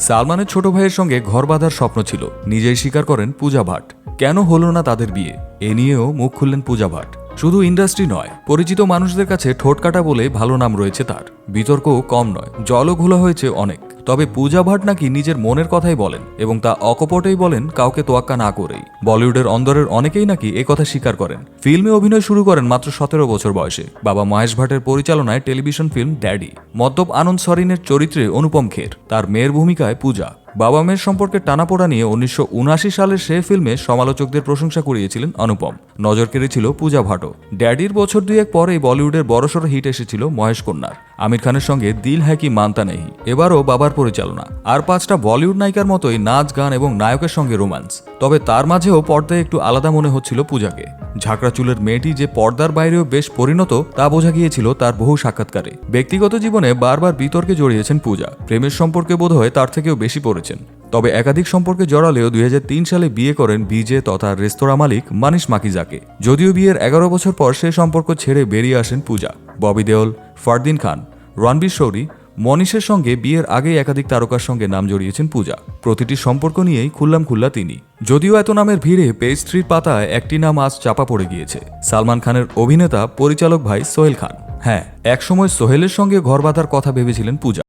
সালমানের ছোট ভাইয়ের সঙ্গে ঘর বাঁধার স্বপ্ন ছিল। নিজেই স্বীকার করেন পূজা ভাট কেন হলো না তাদের বিয়ে? এ নিয়েও মুখ খুললেন পূজা ভাট শুধু ইন্ডাস্ট্রি নয়, পরিচিত মানুষদের কাছে ঠোঁট কাটা বলে ভালো নাম রয়েছে তার। বিতর্কও কম নয়, জলও ঘোলা হয়েছে অনেক। তবে পূজা ভাট নাকি নিজের মনের কথাই বলেন এবং তা অকপটেই বলেন কাউকে তোয়াক্কা না করেই। বলিউডের অন্দরের অনেকেই নাকি কথা স্বীকার করেন। ফিল্মে অভিনয় শুরু করেন মাত্র সতেরো বছর বয়সে। বাবা মহেশ ভাটের পরিচালনায় টেলিভিশন ফিল্ম ড্যাডি। মদ্যপ আনন্দ সরিনের চরিত্রে অনুপম খের। তার মেয়ের ভূমিকায় পূজা। বাবা মেয়ের সম্পর্কে টানাপোড়া নিয়ে উনিশশো সালের সে ফিল্মে সমালোচকদের প্রশংসা করিয়েছিলেন অনুপম। নজর কেড়েছিল পূজা ভাটও। ড্যাডির বছর দুয়েক পরেই বলিউডের বড়সড় হিট এসেছিল মহেশ কন্যার। আমির খানের সঙ্গে দিল হ্যাঁ কি মানতা নেই। এবারও বাবার পরিচালনা। আর পাঁচটা বলিউড নায়িকার মতোই নাচ, গান এবং নায়কের সঙ্গে রোম্যান্স। তবে তার মাঝেও পর্দায় একটু আলাদা মনে হচ্ছিল পূজাকে। ঝাঁকড়া চুলের মেয়েটি যে পর্দার বাইরেও বেশ পরিণত, তা বোঝা গিয়েছিল তার বহু সাক্ষাৎকারে। ব্যক্তিগত জীবনে বারবার বিতর্কে জড়িয়েছেন পূজা। প্রেমের সম্পর্কে বোধহয় তার থেকেও বেশি পড়েছেন। তবে একাধিক সম্পর্কে জড়ালেও দুই হাজার তিন সালে বিয়ে করেন বিজে তথা রেস্তোরাঁ মালিক মানিশ মাকিজাকে। যদিও বিয়ের এগারো বছর পর সে সম্পর্ক ছেড়ে বেরিয়ে আসেন পূজা। ববি দেওল ফারদিন খান, রণবীর শৌরি, মনীষের সঙ্গে বিয়ের আগেই একাধিক তারকার সঙ্গে নাম জড়িয়েছেন পূজা। প্রতিটি সম্পর্ক নিয়েই খুললাম খুল্লা তিনি। যদিও এত নামের ভিড়ে পেজ থ্রির পাতায় একটি নাম আজ চাপা পড়ে গিয়েছে। সালমান খানের অভিনেতা, পরিচালক ভাই সোহেল খান। হ্যাঁ একসময় সোহেলের সঙ্গে ঘর বাঁধার কথা ভেবেছিলেন পূজা।